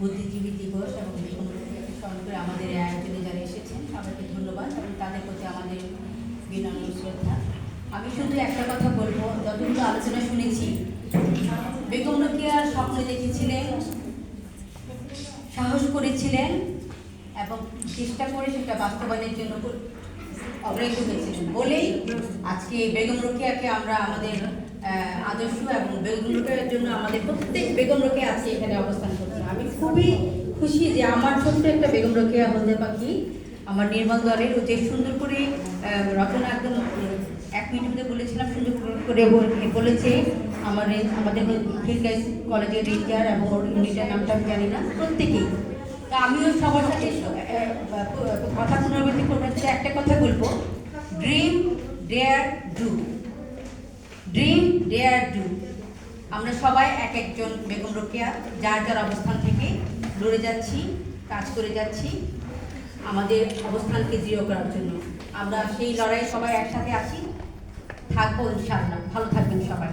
বুদ্ধিজীবী দিবস এবং স্মরণ আমাদের আয়োজনে যারা এসেছেন, সবাইকে ধন্যবাদ এবং তাদের প্রতি আমাদের বিনম্র শ্রদ্ধা। আমি শুধু একটা কথা বলব যতগুলো আলোচনা শুনেছি, বেগম রোকেয়ার স্বপ্ন দেখেছিলেন, সাহস করেছিলেন এবং চেষ্টা করে সেটা বাস্তবায়নের জন্য অগ্রসর হয়েছিলেন। বলেই আজকে বেগম রোকেয়াকে আমরা আমাদের আদর্শ এবং বেগম রোকেয়ার জন্য আমাদের প্রত্যেক বেগম রোকেয়া আজকে এখানে অবস্থান করছে। আমি খুশি যে আমার ছোট্ট একটা বেগম রোকেয়া হলদে পাখি, আমার নির্মাণ দলের যে সুন্দর করে রচনা একদম, এক মিনিটে বলেছিলাম, সুন্দর করে বল- বলেছে আমার আমাদের ফিল্ডাইস কলেজের রিচার এবং ওর ইউনিটের নামটা আমি জানি না, প্রত্যেকেই। তা আমিও সবার সাথে কথা পুনরাবৃত্তি হচ্ছে একটা কথা বলব। Dream dare do dream dare do আমরা সবাই এক একজন বেগম রোকেয়া, যার যার অবস্থান থেকে লড়ে যাচ্ছি, কাজ করে যাচ্ছি, আমাদের অবস্থানকে দৃঢ় করার জন্য। আমরা সেই লড়াইয়ে সবাই একসাথে আছি। থাকব ইনশাআল্লাহ। ভালো থাকবেন সবাই।